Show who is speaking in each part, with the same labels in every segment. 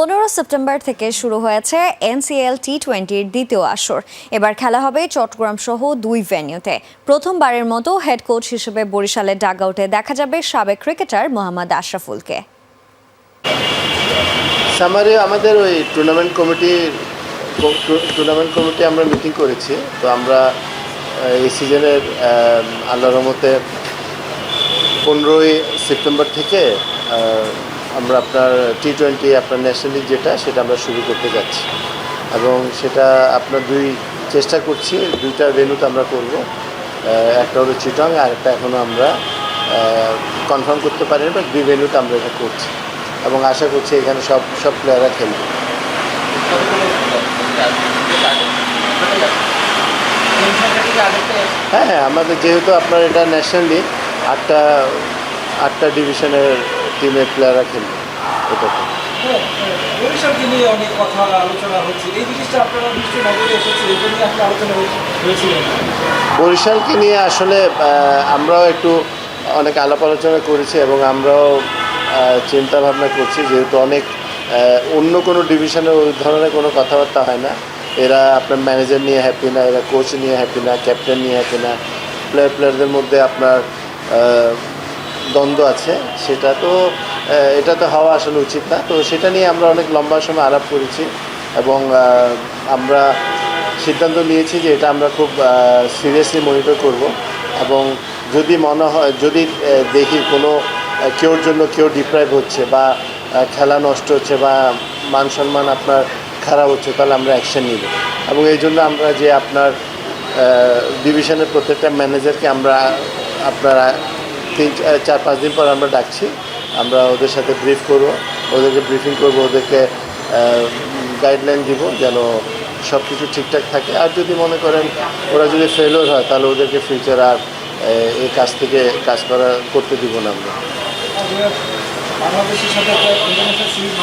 Speaker 1: পনেরো সেপ্টেম্বর থেকে শুরু হয়েছে এনসিএল টি টোয়েন্টির দ্বিতীয় আসর। এবার খেলা হবে চট্টগ্রাম সহ দুই ভেন্যুতে। প্রথমবারের মতো হেড কোচ হিসেবে বরিশালের ডাগআউটে দেখা যাবে সাবেক ক্রিকেটার মোহাম্মদ আশরাফুলকে।
Speaker 2: সামারে আমাদের ওই টুর্নামেন্ট কমিটির টুর্নামেন্ট কমিটি আমরা মিটিং করেছি। তো আমরা এই সিজনের আল্লাহ রহমতে পনেরোই সেপ্টেম্বর থেকে আমরা আপনার টি টোয়েন্টি আপনার ন্যাশনাল যেটা, সেটা আমরা শুরু করতে যাচ্ছি। এবং সেটা আপনার দুই চেষ্টা করছি, দুইটা ভেন্যুতে আমরা করব। একটা হলো চিটং আর একটা এখনও আমরা কনফার্ম করতে পারিনি বাট দুই ভেন্যুতে আমরা এটা করছি। এবং আশা করছি এখানে সব সব প্লেয়াররা খেলবে। হ্যাঁ হ্যাঁ আমাদের যেহেতু আপনার এটা ন্যাশনাল আটটা আটটা ডিভিশনের টিমের প্লেয়াররা খেলবে এটাতে।
Speaker 3: বরিশালকে নিয়ে অনেক কথা আলোচনা হচ্ছে। এই জিনিসটা আপনারা নিশ্চয়ই নজরে এসেছে এই জন্যই আসলে আলোচনা হয়ে-
Speaker 2: বরিশালকে নিয়ে আসলে আমরাও একটু অনেক আলাপ আলোচনা করেছি এবং আমরাও চিন্তা ভাবনা করছি যেহেতু অনেক অন্য কোনো ডিভিশনের ওই ধরনের কোনো কথাবার্তা হয় না। এরা আপনার ম্যানেজার নিয়ে হ্যাপি না এরা কোচ নিয়ে হ্যাপি না ক্যাপ্টেন নিয়ে হ্যাপি না। প্লেয়ার প্লেয়ারদের মধ্যে আপনার দ্বন্দ্ব আছে, সেটা তো এটা তো হওয়া আসলে উচিত না। তো সেটা নিয়ে আমরা অনেক লম্বা সময় আলাপ করেছি এবং আমরা সিদ্ধান্ত নিয়েছি যে এটা আমরা খুব সিরিয়াসলি মনিটর করব এবং যদি মনে হয়, যদি দেখি কোনো কেউর জন্য কেউ ডিপ্রাইভ হচ্ছে বা খেলা নষ্ট হচ্ছে বা মান সম্মান আপনার খারাপ হচ্ছে, তাহলে আমরা অ্যাকশন নিব। এবং এই জন্য আমরা যে আপনার ডিভিশনের প্রত্যেকটা ম্যানেজারকে আমরা আপনারা তিন চার পাঁচ দিন পর আমরা ডাকছি। আমরা ওদের সাথে ব্রিফ করব। ওদেরকে ব্রিফিং করব ওদেরকে গাইডলাইন দিব যেন সব কিছু ঠিকঠাক থাকে। আর যদি মনে করেন ওরা যদি ফেলোর হয় তাহলে ওদেরকে ফিউচার আর এই কাজ থেকে কাজ করা করতে দিব না আমরা।
Speaker 3: বাংলাদেশের সাথে একটা ইন্টারন্যাশনাল সিরিজ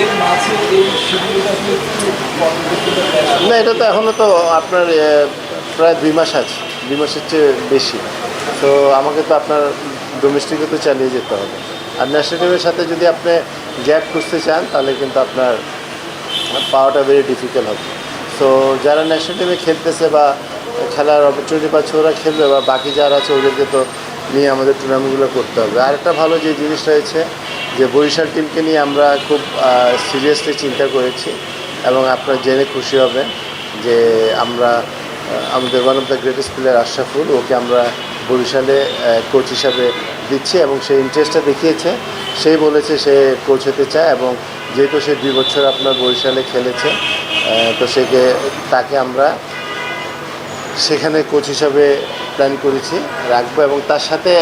Speaker 3: এর মাঝে এই শিডিউলটা আসলে একটু পরিবর্তিত হয়েছে।
Speaker 2: না এটা তো এখনও তো আপনার প্রায় দুই মাস আছে। দুই মাসের চেয়ে বেশি। তো আমাকে তো আপনার ডোমেস্টিকে তো চালিয়ে যেতে হবে। আর ন্যাশনাল টিমের সাথে যদি আপনি গ্যাপ খুঁজতে চান, তাহলে কিন্তু আপনার পাওয়াটা ভেরি ডিফিকাল্ট হবে। সো যারা ন্যাশনাল টিমে খেলতেছে বা খেলার অপরচুনিটি পাচ্ছে, ওরা খেলবে বা বাকি যারা আছে, ওদেরকে তো নিয়ে আমাদের টুর্নামেন্টগুলো করতে হবে। আর একটা ভালো যে জিনিসটা হয়েছে যে বরিশাল টিমকে নিয়ে আমরা খুব সিরিয়াসলি চিন্তা করেছি এবং আপনার জেনে খুশি হবেন যে আমরা আমাদের one of the greatest player Ashraful, okay আমরা বরিশালে কোচ হিসাবে দিচ্ছি এবং সেই ইন্টারেস্টটা দেখিয়েছে। সেই বলেছে সে কোচ হতে চায় এবং যেহেতু সে দুই বছর আপনার বরিশালে খেলেছে তো সেকে, তাকে আমরা সেখানে কোচ হিসাবে প্ল্যান করেছি, রাখব এবং তার সাথে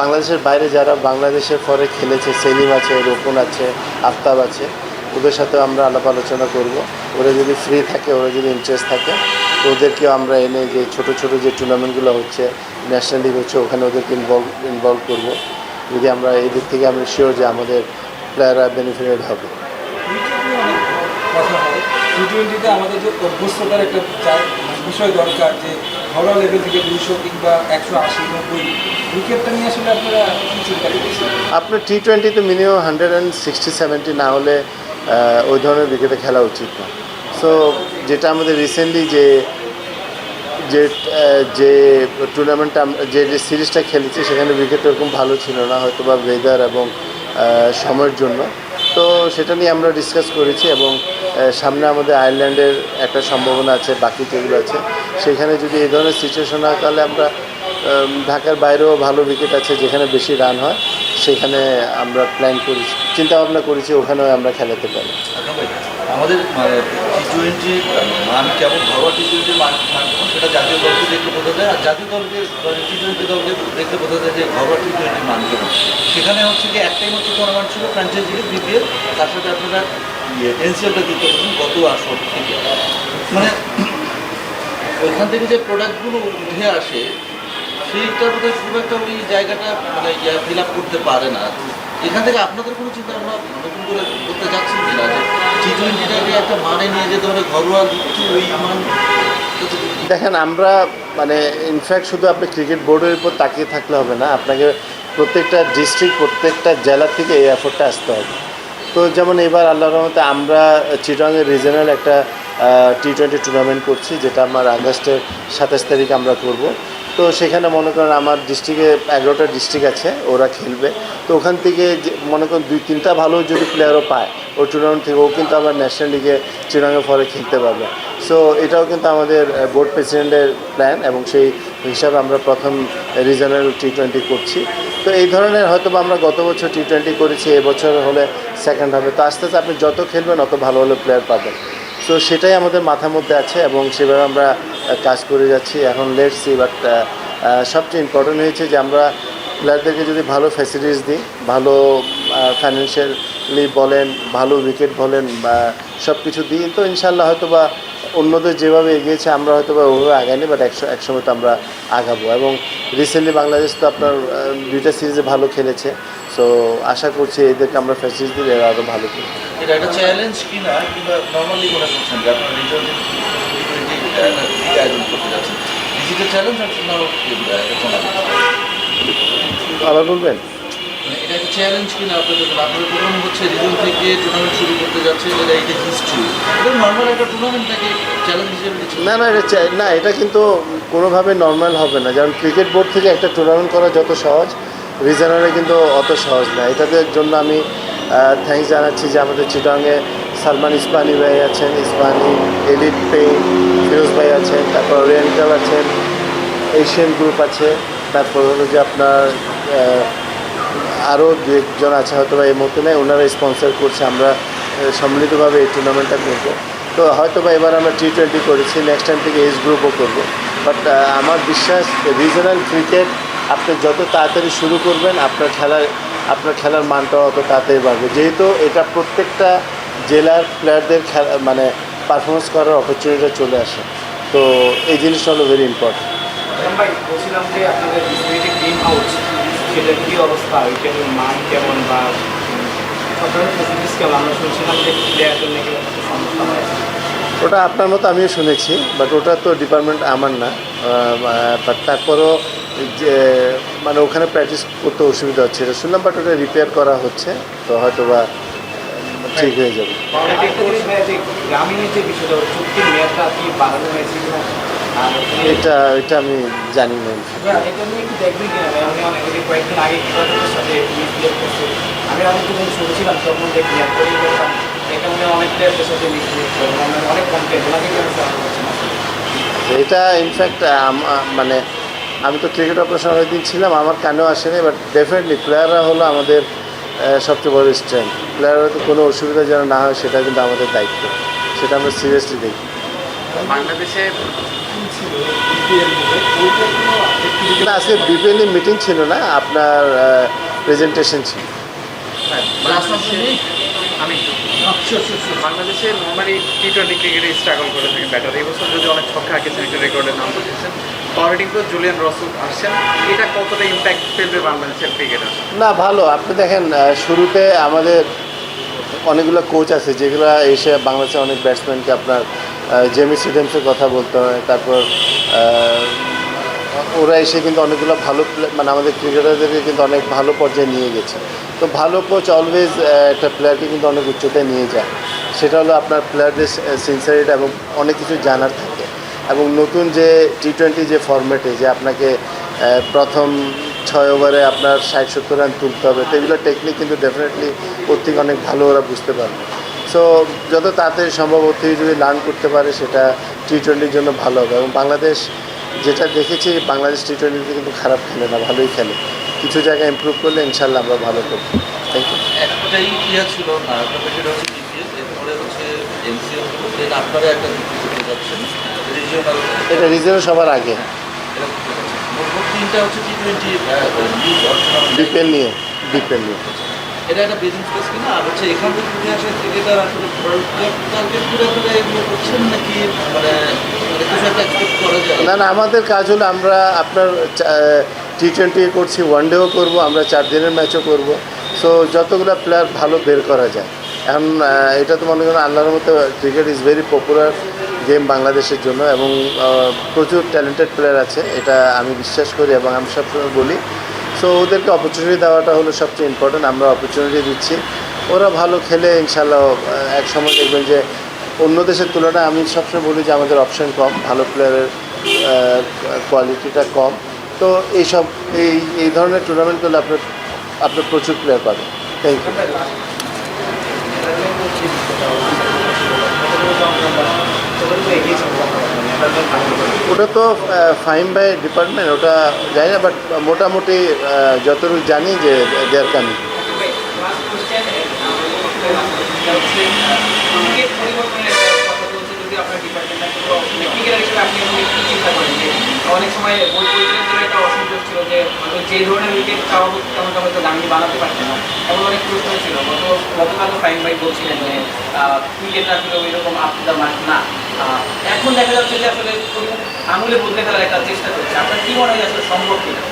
Speaker 2: বাংলাদেশের বাইরে যারা বাংলাদেশের পরে খেলেছে, সেলিম আছে, রোপন আছে, আফতাব আছে ওদের সাথেও আমরা আলাপ আলোচনা করব। ওরা যদি ফ্রি থাকে ওরা যদি ইন্টারেস্ট থাকে তো ওদেরকেও আমরা এনে যে ছোট ছোট যে টুর্নামেন্টগুলো হচ্ছে ন্যাশনাল লিগ হচ্ছে ওখানে ওদেরকে ইনভলভ ইনভলভ করব। যদি আমরা এই দিক থেকে আমি শিওর যে আমাদের প্লেয়াররা বেনিফিটেড হবে।
Speaker 3: ক্রিকেট নিয়ে অনেক কথা টি টোয়েন্টিতে আমাদের যে অভ্যস্ততার একটা বিষয় দরকার যে ঘরোয়া লেভেল থেকে দুইশো কিংবা একশো আশি নব্বই ক্রিকেটটা নিয়ে আসলে আপনারা কি চিন্তা করছেন?
Speaker 2: আপনার টি টোয়েন্টিতে minimum hundred and sixty seventy না হলে ওই ধরনের উইকেটে খেলা উচিত না। সো যেটা আমাদের রিসেন্টলি যে যে যে টুর্নামেন্টটা যে যে সিরিজটা খেলেছি, সেখানে উইকেট ওরকম ভালো ছিল না হয়তো বা ওয়েদার এবং সময়ের জন্য। তো সেটা নিয়ে আমরা ডিসকাস করেছি এবং সামনে আমাদের আয়ারল্যান্ডের একটা সম্ভাবনা আছে, বাকি যেগুলো আছে, সেখানে যদি এই ধরনের সিচুয়েশন হয় তাহলে আমরা ঢাকার বাইরেও ভালো উইকেট আছে, যেখানে বেশি রান হয়। সেখানে আমরা প্ল্যান করেছি চিন্তা ভাবনা করেছি, ওখানেও আমরা খেলাতে পারি।
Speaker 4: আমাদের টি টোয়েন্টির মান কেমন? ঘরোয়া টি টোয়েন্টির মান মান সেটা জাতীয় দলকে দেখলে বোঝা যায়, আর জাতীয় দলকে টি টোয়েন্টি দলকে দেখলে বোঝা যায় যে ঘরোয়া টি টোয়েন্টির মান কেমন। সেখানে হচ্ছে কি, একটাই মাত্র টুর্নামেন্ট ছিল ফ্র্যাঞ্চাইজি বিপিএল তার সাথে আপনারা ইয়ে এনসিএলটা দিতে পারছেন গত আসর থেকে। মানে ওইখান থেকে যে প্রোডাক্টগুলো উঠে আসে মানে ফিল আপ করতে পারে না। এখান থেকে আপনাদের কোনো চিন্তা ভাবনা নতুন করে করতে যাচ্ছেন কিনা? যে টি টোয়েন্টিটাকে একটা মানে
Speaker 2: দেখেন, আমরা মানে ইনফ্যাক্ট শুধু আপনি ক্রিকেট বোর্ডের উপর তাকিয়ে থাকলে হবে না, আপনাকে প্রত্যেকটা ডিস্ট্রিক্ট প্রত্যেকটা জেলা থেকে এই এফোর্টটা আসতে হবে। তো যেমন এবার আল্লাহ রহমতে আমরা চিটাংয়ের রিজনাল একটা টি টোয়েন্টি টুর্নামেন্ট করছি, যেটা আমার আগস্টের সাতাশ তারিখ আমরা করব। তো সেখানে মনে করেন আমার ডিস্ট্রিক্টে এগারোটা ডিস্ট্রিক্ট আছে, ওরা খেলবে। তো ওখান থেকে মনে করেন দুই তিনটা ভালো যদি প্লেয়ারও পায়, ওই টুর্নামেন্ট থেকে ও কিন্তু আবার ন্যাশনাল লিগে চিরাঙ্গে পরে খেলতে পারবে। সো এটাও কিন্তু আমাদের বোর্ড প্রেসিডেন্টের প্ল্যান এবং সেই হিসাবে আমরা প্রথম রিজনাল টি টোয়েন্টি করছি। তো এই ধরনের হয়তো আমরা গত বছর টি টোয়েন্টি করেছি, এবছর হলে সেকেন্ড হবে। তো আস্তে আস্তে আপনি যত খেলবেন, অত ভালো ভালো প্লেয়ার পাবেন। তো সেটাই আমাদের মাথার মধ্যে আছে এবং সেভাবে আমরা কাজ করে যাচ্ছি। এখন লেট সি বাট সবচেয়ে ইম্পর্টেন্ট হয়েছে যে আমরা প্লেয়ারদেরকে যদি ভালো ফ্যাসিলিটিস দিই, ভালো ফাইন্যান্সিয়ালি বলেন, ভালো উইকেট বলেন বা সব কিছু দিই, তো ইনশাল্লাহ হয়তো বা অন্যদের যেভাবে এগিয়েছে, আমরা হয়তো বা ওভাবে আগাইনি বাট একশো, একসময় তো আমরা আগাবো। এবং রিসেন্টলি বাংলাদেশ তো আপনার দুইটা সিরিজে ভালো খেলেছে। সো আশা করছি এদেরকে আমরা ফ্যাসিলিটি দিলে আরও ভালো খেলবে।
Speaker 4: এটা একটা চ্যালেঞ্জ কিনা কিংবা নর্মালি মনে করছেন? যে আপনার রিজন আয়োজন করতে যাচ্ছেন। ডিজিটাল চ্যালেঞ্জ আর না
Speaker 2: আবার বলবেন?
Speaker 4: মানে এটা একটা চ্যালেঞ্জ কিনা আপনাদের জন্য? আপনাদের প্রথম হচ্ছে রিজন থেকে টুর্নামেন্ট শুরু করতে যাচ্ছেন এটা এটা হিস্ট্রি এটা নর্মাল একটা টুর্নামেন্টটাকে চ্যালেঞ্জ হিসেবে
Speaker 2: না না এটা না এটা কিন্তু কোনোভাবে নর্মাল হবে না। যেমন ক্রিকেট বোর্ড থেকে একটা টুর্নামেন্ট করা যত সহজ রিজনালে কিন্তু অত সহজ না। এটাদের জন্য আমি থ্যাঙ্কস জানাচ্ছি যে আমাদের চিটাংয়ে সালমান ইসপানি ভাই আছেন ইসপানি এলিট পেইন, ফিরোজ ভাই আছেন, তারপর ওরিয়েন্টাল আছেন, এশিয়ান গ্রুপ আছে, তারপর হলো যে আপনার আরও দু একজন আছে হয়তো বা এই মুহূর্তে নেই, ওনারা স্পন্সর করছে, আমরা সম্মিলিতভাবে এই টুর্নামেন্টটা করব। তো হয়তো বা এবার আমরা টি টোয়েন্টি করেছি নেক্সট টাইম থেকে এজ গ্রুপও করব। বাট আমার বিশ্বাস রিজনাল ক্রিকেট আপনি যত তাড়াতাড়ি শুরু করবেন, আপনার খেলার আপনার খেলার মানটা অত তাড়াতাড়ি বাড়বে। যেহেতু এটা প্রত্যেকটা জেলার প্লেয়ারদের খেলা মানে পারফরমেন্স করার অপরচুনিটি চলে আসে। তো এই জিনিসটা হলো ভেরি ইম্পর্টেন্ট
Speaker 5: ভাই বলছিলাম যে আপনাদের টিম হাউস সেটার কী অবস্থা? ওইটার মান কেমন বা সব ধরনের ফেসিলিটিস কেমন? আমরা শুনছিলাম যে প্লেয়ারদের নাকি সমস্যা হয়।
Speaker 2: ওটা আপনার মতো আমিও শুনেছি বাট ওটা তো ডিপার্টমেন্ট আমার না। বাট তারপরও যে মানে ওখানে প্র্যাকটিস করতে অসুবিধা হচ্ছে এটা শুনলাম বাট ওটা রিপেয়ার করা হচ্ছে তো হয়তো বা ঠিক হয়ে যাবে। এটা এটা আমি জানি না।
Speaker 5: এটা
Speaker 2: ইনফ্যাক্ট মানে আমি তো ক্রিকেট অপারেশন অনেকদিন ছিলাম আমার কানেও আসেনি বাট ডেফিনেটলি প্লেয়াররা হলো আমাদের সবচেয়ে বড় স্ট্রেংথ প্লেয়াররা তো কোনো অসুবিধা যেন না হয় সেটা কিন্তু আমাদের দায়িত্ব। সেটা আমরা সিরিয়াসলি দেখি।
Speaker 5: বাংলাদেশে
Speaker 2: না আজকে বিপিএল মিটিং ছিল না আপনার প্রেজেন্টেশন ছিল।
Speaker 5: আমি বাংলাদেশে নর্মালি টি টোয়েন্টি ক্রিকেটে স্ট্রাগল করে থাকেন ব্যাটার এই বছর যদি অনেক ছক্কা আঁকেছেন একটা রেকর্ডের নাম করেছেন পাওয়ার তো জুলিয়ান রসুল আসছেন। এটা কতটা ইম্প্যাক্ট ফেলবে বাংলাদেশের ক্রিকেটার
Speaker 2: না, ভালো। আপনি দেখেন শুরুতে আমাদের অনেকগুলো কোচ আছে যেগুলো এসে বাংলাদেশের অনেক ব্যাটসম্যানকে আপনার জেমি সিডেন্সের কথা বলতে হয়। তারপর ওরা এসে কিন্তু অনেকগুলো ভালো মানে আমাদের ক্রিকেটারদেরকে কিন্তু অনেক ভালো পর্যায়ে নিয়ে গেছে। তো ভালো কোচ অলওয়েজ একটা প্লেয়ারকে কিন্তু অনেক উচ্চতায় নিয়ে যায়। সেটা হলো আপনার প্লেয়ারদের সিনসারিটি এবং অনেক কিছু জানার থাকে। এবং নতুন যে টি টোয়েন্টি যে ফরম্যাটে যে আপনাকে প্রথম ছয় ওভারে আপনার ষাট সত্তর রান তুলতে হবে, তো এগুলো টেকনিক কিন্তু ডেফিনেটলি ওর থেকে অনেক ভালো ওরা বুঝতে পারবে। সো যত তাড়াতাড়ি সম্ভব ওর থেকে যদি লার্ন করতে পারে, সেটা টি টোয়েন্টির জন্য ভালো হবে। এবং বাংলাদেশ যেটা দেখেছি, বাংলাদেশ টি টোয়েন্টিতে কিন্তু খারাপ খেলে না, ভালোই খেলে। কিছু জায়গায় ইমপ্রুভ করলে ইনশাল্লাহ আমরা ভালো করব। থ্যাংক ইউ
Speaker 4: একটাই ইয়া ছিল
Speaker 2: এটা রিজনে সবার আগে।
Speaker 4: মোট তিনটা হচ্ছে
Speaker 2: বিপিএল নিয়ে বিপিএল নিয়ে।
Speaker 4: এটা একটা বিজনেস স্পেস কিনা? আর হচ্ছে এখান থেকে উঠে আসে ক্রিকেটার আসলে ওয়ার্ল্ড কাপ আপনারা এগুলো করছেন নাকি? মানে মানে
Speaker 2: না না আমাদের কাজ হলো আমরা আপনার টি টোয়েন্টি করছি ওয়ান ডেও করব, আমরা চার দিনের ম্যাচও করব। সো যতগুলো প্লেয়ার ভালো বের করা যায়। এখন এটা তো মনে করেন আল্লাহর মতো cricket is very popular game বাংলাদেশের জন্য এবং প্রচুর ট্যালেন্টেড প্লেয়ার আছে, এটা আমি বিশ্বাস করি এবং আমি সবসময় বলি। সো ওদেরকে অপরচুনিটি দেওয়াটা হলো সবচেয়ে ইম্পর্টেন্ট আমরা অপরচুনিটি দিচ্ছি। ওরা ভালো খেলে ইনশাল্লাহ এক সময় দেখবেন যে অন্য দেশের তুলনায় আমি সবসময় বলি যে আমাদের অপশন কম, ভালো প্লেয়ারের কোয়ালিটিটা কম। তো এইসব, এই এই ধরনের টুর্নামেন্ট করলে আপনার আপনার প্রচুর প্লেয়ার পাবেন থ্যাংক ইউ ওটা তো ফাইন বাই ডিপার্টমেন্ট ওটা জানি না বাট মোটামুটি যতটুকু জানি যে দেয়ার কামিং
Speaker 5: অনেক সময় বই পরিচালকদের একটা অসন্তোষ ছিল যে হয়তো যে ধরনের উইকেট চাওয়া হতো তেমন হয়তো দামি বানাতে পারছে না। এমন অনেক প্রশ্ন ছিল। গত গতকালও ফাইন ভাই বলছিলেন যে ক্রিকেট আসলে ওই রকম আপ মার্ক না। এখন দেখা যাচ্ছে যে আসলে আঙুলে বদলে ফেলার একটা চেষ্টা করছে আপনার কি মনে হয় আসলে সম্ভব কিনা?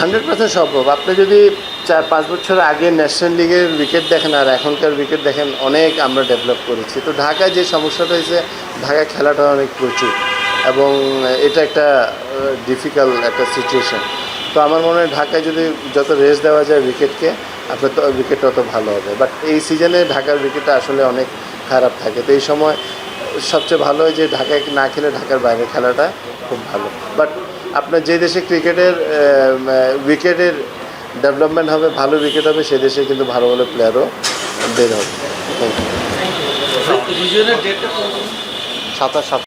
Speaker 2: হান্ড্রেড পার্সেন্ট সম্ভব। আপনি যদি চার, পাঁচ বছর আগে ন্যাশনাল লিগের উইকেট দেখেন আর এখনকার উইকেট দেখেন, অনেক আমরা ডেভেলপ করেছি। তো ঢাকায় যে সমস্যাটা হয়েছে, ঢাকায় খেলাটা অনেক প্রচুর। এবং এটা একটা ডিফিকাল্ট একটা সিচুয়েশন তো আমার মনে হয় ঢাকায় যদি যত রেস্ট দেওয়া যায় উইকেটকে আপনার তো উইকেট তত ভালো হবে। বাট এই সিজনে ঢাকার উইকেটটা আসলে অনেক খারাপ থাকে। তো এই সময় সবচেয়ে ভালো হয় যে ঢাকায় না খেলে ঢাকার বাইরে খেলাটা খুব ভালো। বাট আপনার যে দেশে ক্রিকেটের উইকেটের ডেভেলপমেন্ট হবে ভালো উইকেট হবে সে দেশে কিন্তু ভালো ভালো প্লেয়ারও বের হবে। থ্যাংক ইউ সাতাশ সাত